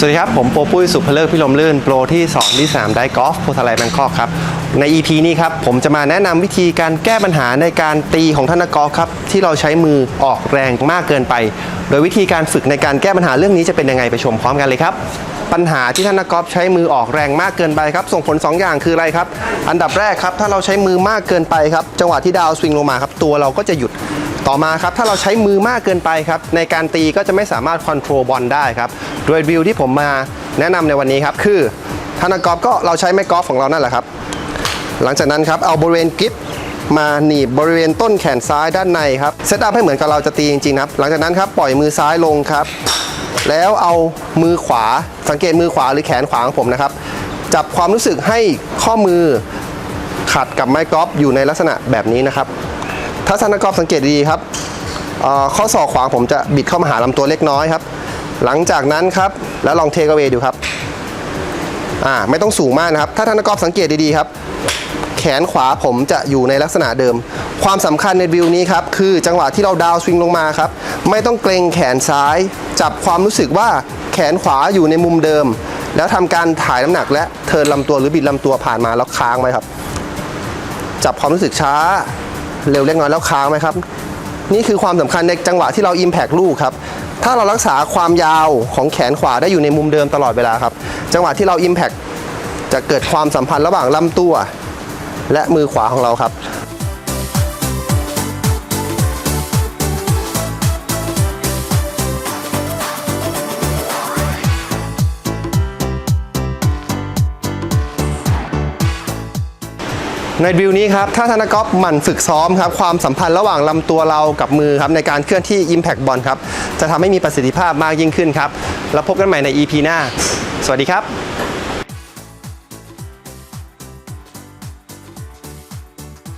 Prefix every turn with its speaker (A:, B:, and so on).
A: สวัสดีครับ ผมโปปุ้ยสุภเลิกพิลมลื่น โปรที่สอนที่ 3 ได้กอล์ฟโพธาไลแบงคอกครับ ใน EP นี้ครับ ผมจะมาแนะนำวิธีการแก้ปัญหาในการตีของท่านนักกอล์ฟครับ ที่เราใช้มือออกแรงมากเกินไป โดยวิธีการฝึกในการแก้ปัญหาเรื่องนี้จะเป็นยังไงไปชมพร้อมกันเลยครับ ปัญหาที่ท่านนักกอล์ฟใช้มือออกแรงมากเกินไปครับ ส่งผล 2 อย่างคืออะไรครับ อันดับแรกครับ ถ้าเราใช้มือมากเกินไปครับ จังหวะที่ดาวสวิงลงมาครับ ตัวเราก็จะหยุด ต่อมาครับถ้าเราใช้มือมากเกินไปครับในการตีก็จะไม่สามารถค o n t r o l บอลได้ครับโดยวิวที่ผมมาแนะนำในวันนี้ครับคือท่านักกอล์ฟก็เราใช้ไม้กอล์ฟของเรานั่นแหละครับ หลังจากนั้นครับเอาบริเวณกริปมาหนีบบริเวณต้นแขนซ้ายด้านในครับเซตอัพให้เหมือนกับเราจะตีจริงๆครับ หลังจากนั้นครับปล่อยมือซ้ายลงครับ แล้วเอามือขวาสังเกตมือขวาหรือแขนขวาของผมนะครับ จับความรู้สึกให้ข้อมือขัดกับไม้กอล์ฟอยู่ในลักษณะแบบนี้นะครับ ถ้าท่านนักกอล์ฟสังเกตดีครับข้อศอกขวาผมจะบิดเข้ามาหาลำตัวเล็กน้อยครับ หลังจากนั้นครับแล้วลองเทคเวดูครับอ่าไม่ต้องสูงมากนะครับ ถ้าท่านนักกอล์ฟสังเกตดีๆครับ แขนขวาผมจะอยู่ในลักษณะเดิม ความสำคัญในวิวนี้ครับคือจังหวะที่เราดาวสวิงลงมาครับ ไม่ต้องเกรงแขนซ้าย จับความรู้สึกว่าแขนขวาอยู่ในมุมเดิม แล้วทำการถ่ายน้ำหนัก และเทิร์นลำตัวหรือบิดลำตัวผ่านมาแล้วค้างไว้ครับ จับความรู้สึกช้า เร็วเล็กน้อยแล้วค้างไหมครับ นี่คือความสำคัญในจังหวะที่เรา Impact ลูกครับ ถ้าเรารักษาความยาวของแขนขวาได้อยู่ในมุมเดิมตลอดเวลาครับ จังหวะที่เรา Impact จะเกิดความสัมพันธ์ระหว่างลำตัว และมือขวาของเราครับ ในวิวนี้ครับถ้าธนกอฟหมั่นฝึกซ้อมครับความสัมพันธ์ระหว่างลำตัวเรากับมือครับในการเคลื่อนที่ Impact บอลครับจะทำให้มีประสิทธิภาพมากยิ่งขึ้นครับแล้วพบกันใหม่ใน EP หน้า สวัสดีครับ